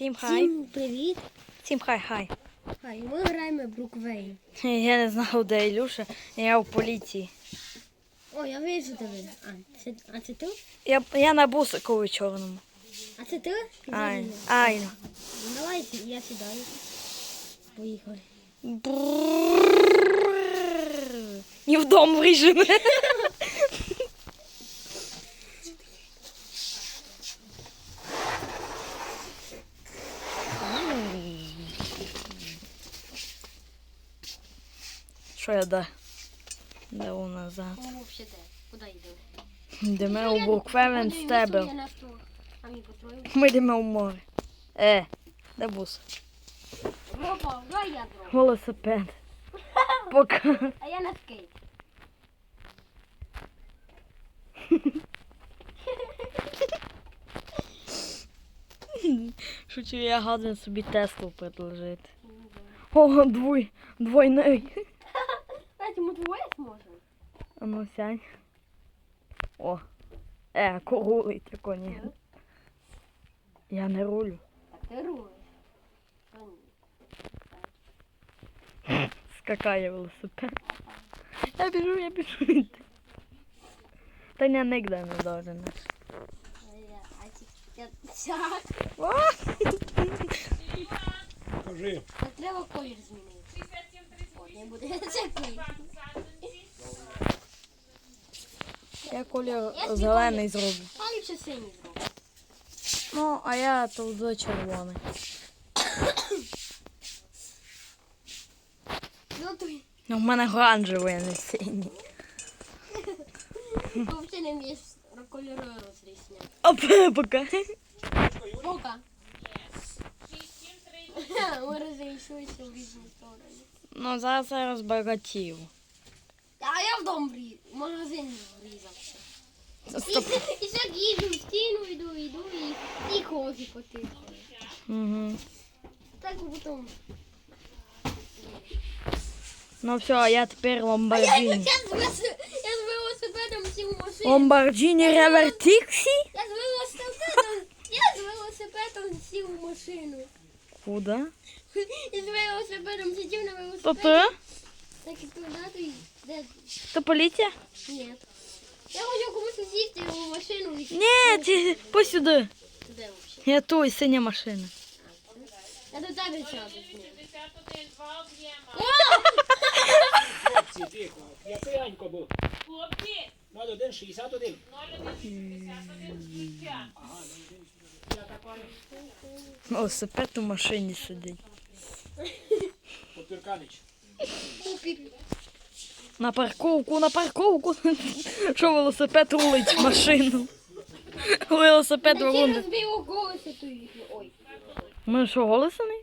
Всім хай. Всім привіт! Всім хай хай. Хай, ми граємо Бруквейн. Я не знав, де Ілюша, я в поліції. О, я вижу тебе. А, це, а це ти? Я, я на бусикові чорному. А це ти? Ай, ай. я. Ну, Давай, я сідаю. Поїхали. Не в? Де у назад? О, взагалі? Куди йдемо? Йдемо у сто. А. Ми йдемо у море. Е, де бус? Я. Велосипед. Пока. А я на скейт. Шучу, я гаден собі Теслу предложити. О, двой, двойний. Ми двоє зможемо. А ну сядь. О. Е, корулить тако ні. Я не рулю. Так ти рулиш. Та ні. Скакає велосипед. Я біжу, я біжу. Та ні, нігде не должен. А ці, я. О! Кажи, Та треба колір змінити. Не буде. Я колір зелений зроблю. А ліпше синій зроблю. Ну, а я тут за червоний. Ну, Ну, в мене оранжевий, а не синій. взагалі не вмієш кольори розрізняти. Оп, пока. Ну-ка. Ми розійшлися в різні сторони. Ну, зараз я розбагатів. А я в дом вріз, в магазин врізався. Стоп. І, і так їжу в стіну, йду, йду, і, і козі потихали. Угу. Так потім. Ну все, а я тепер Я, я, Ламборджині. з вес- я з велосипедом сів у машину. Ламборджині Ревертіксі? Я з велосипедом, я з велосипедом сів у машину. Куда? І з велосипедом сидів на велосипеді. ти? Так і туди, де? То поліція? Ні. Я хотів комусь сісти у машину Ні, ти посюди. де взагалі? Я той, синя машина. Я до тебе сяду. хлопці, тихо. Я пиянько був. Хлопці, 0161. 0161 Велосипед у машині сидить. Попірканич. Купік. На парковку, на парковку. Що велосипед рулить в машину? Велосипед рулить. розбив голоси то. Ой. Ми що, голосаний?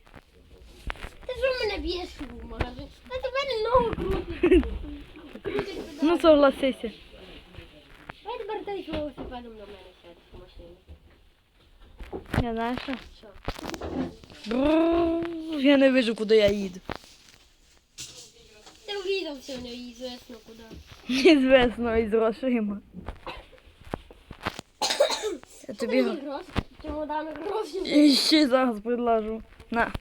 Ти що мене б'єш в магазин? Та ти мене ногу крутить. Крутить. Ну согласися. Давай тепер ти велосипедом до мене сядеш в машину. Я знаю що. Бррр, Я не вижу, куди я їду. Ти врізався в звісно куди. Неізвісно із грошима. Я тобі гроші. Чемодан гроші. і ще зараз предложу. На,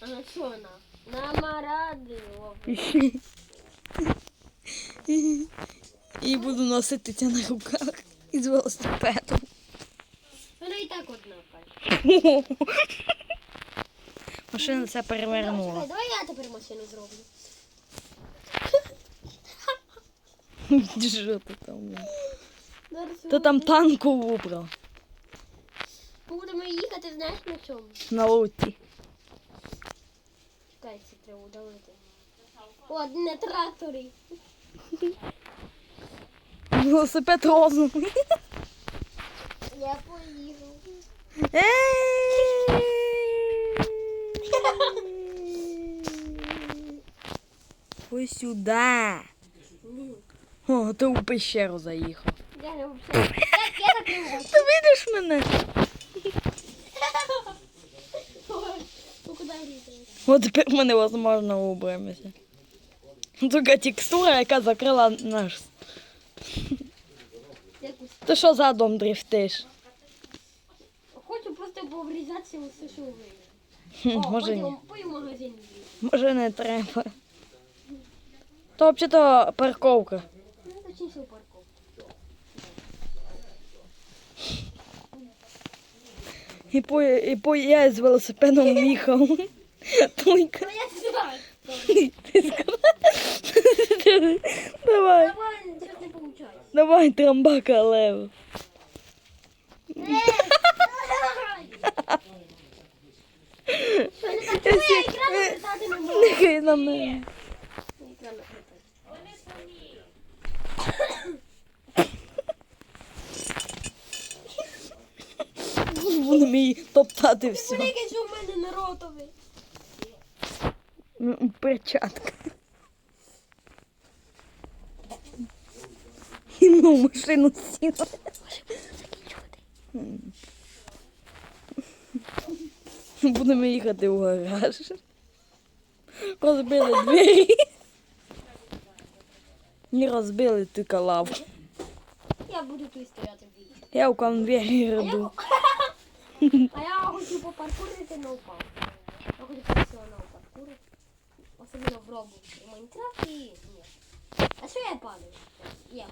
А на що на? На маради. іще. І буду носити це на руках із велосипедом. Вона і так одна. Машина це перевернула. Давай я тепер машину зроблю. Що ти там? Ти там танку вибрав Будемо їхати, знаєш на чому? на луті. Чекай, це треба удалити. О, на тракторі. Велосипед розум. Я поїхав. Ой сюди. О, ти у пещеру заїхав. Я не взагалі. Я, я так не можу. Ти видиш мене? От тепер ми невозможно уберемося. Така текстура, яка закрила наш. Ти що задом дрифтиш? Поврізатися усе, що. Хм, О, Може ні. в магазин. Може не треба. То взагалі парковка. Ну, точніше. І по, і по я з велосипедом їхав. Я знаю. Ти сказала? Давай, Давай, зараз не получається. давай, трамбака лево. Що не так? Чому я екран вертати не можу? Нехай на мене. Вертати. Мій топтати все. Велике, що в мене на ротові. М, Перчатка. І ну, машину сіла. М. Будемо їхати в гараж. Розбили двері. Не розбили тільки лаву. Я буду тут стояти в. Я у конвейері я, а я хочу попаркурити, не упав. Я хочу професіонал паркурити. Особливо в Роблоксі. У Майнкрафті ні. А що я падаю? Я.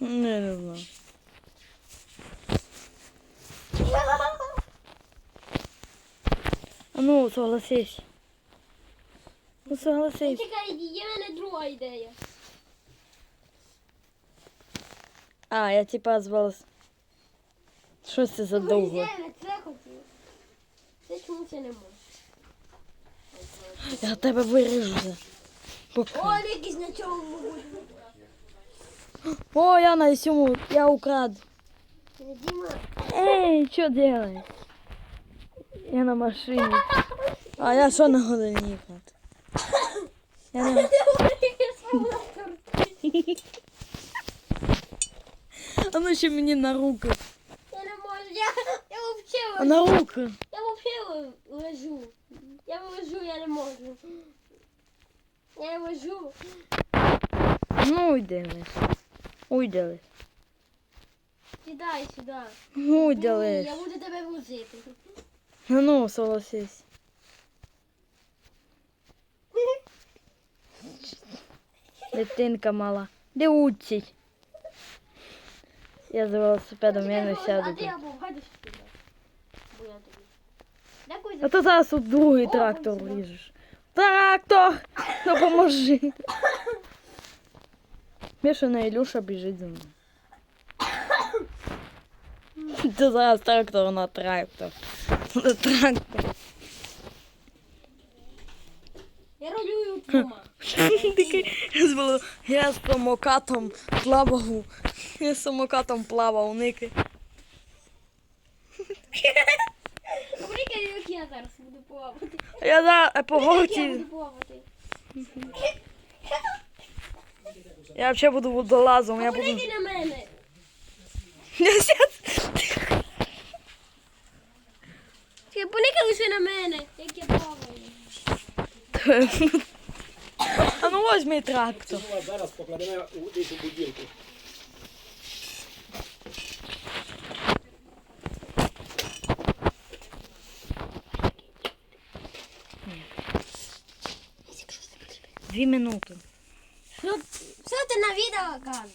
Не, не знаю. Ну, согласись. Ну, согласись. Чекай, є в мене друга ідея. А, я типа звалась. Що це за довго? Це хотів. Це не можу. Я тебе виріжу. О, якийсь на чому можуть. О, я на сьому, я украду. Діма. Эй, что делаешь? Я на машине. А я що не годин їхати? Я не... А ну ще мені на руки. Я не можу. Я, я вообще, А на руки. я вообще лежу. Я лежу, я не можу. Я не лежу. Ну, уйди лиш. Уйди лиш. Сідай сюди. Ну, Уйди лиш. Я буду тебе возити. А ну, согласись. Дитинка мала. Де учить? Я за велосипедом, я не А сяду. ти тут. або вгадиш сюди. Бо я тобі. Дякую А за то зараз у другий О, трактор ось сюди. ріжеш. Трактор! Допоможи. Мішана Ілюша біжить за мною. Це зараз трактор на трактор. Трактор. Я роблю вдома. Я з самокатом плавав. Я з самокатом плавав, ники. Прикинь, як я зараз буду плавати. Я за е, я горці. буду плавати. Я взагалі буду водолазом. Я буду. На мене. Я щас- Ти поникай лише на мене, як я плаваю. А ну ось мій трактор. Зараз покладемо у десь у будинку. Дві минути. Що, що ти на відео кажеш?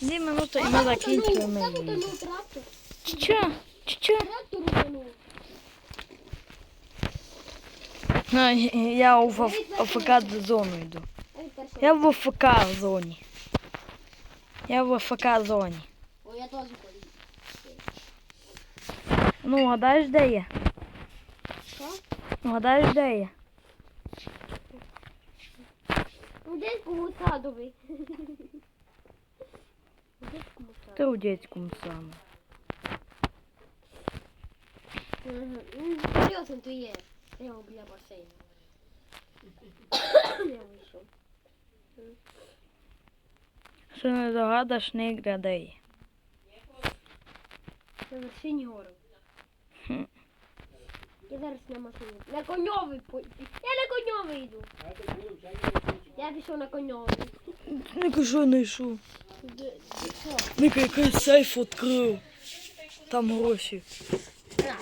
Дві минути і ми закінчуємо. Що? Утонув. А, Я у АФК зону йду. Перше. Я в АФК зоні. Я в АФК зоні. Ну, гадаєш, де я? Що? Ну, гадаєш, де я? Ну, десь по садовий. Садовий. Ти у дядькому саме. Ага. Ну, Серйозно, ти є. Прямо біля басейну. Я вийшов. Що не догадаш, не де я. На вершині гори. Хм. Я зараз на машині. На коньовий по... Я на коньовий йду. Я пішов на коньовий. Ника що знайшов? Де- де що? Ника якийсь сейф відкрив. Там гроші. Я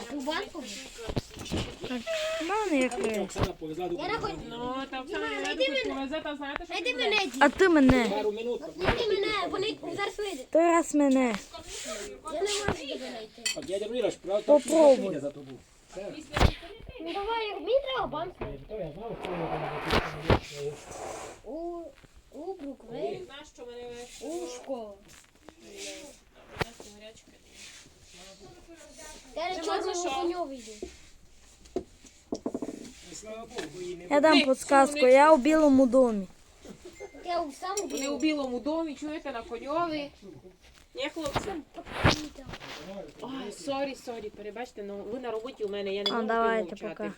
на. Ну, та все, я повезе, та знаєте, що Найди мене, А ти мене. пару минут. Найди мене, вони зараз вийде. Тарас мене. Я не можу тебе знайти. А дядя Міра ж Попробуй. піде за тобою. Все. Ну давай, мені треба банку. То я знав, що я У, у Бруквей, Знаєш, що мене у школу. гарячка. Я дам подсказку. Я у білому домі. Я у саму Вони у білому домі, чуєте, на коньові. Ні, хлопці? Ой, сорі, сорі, перебачте, ну ви на роботі у мене, я не А можу давайте пока.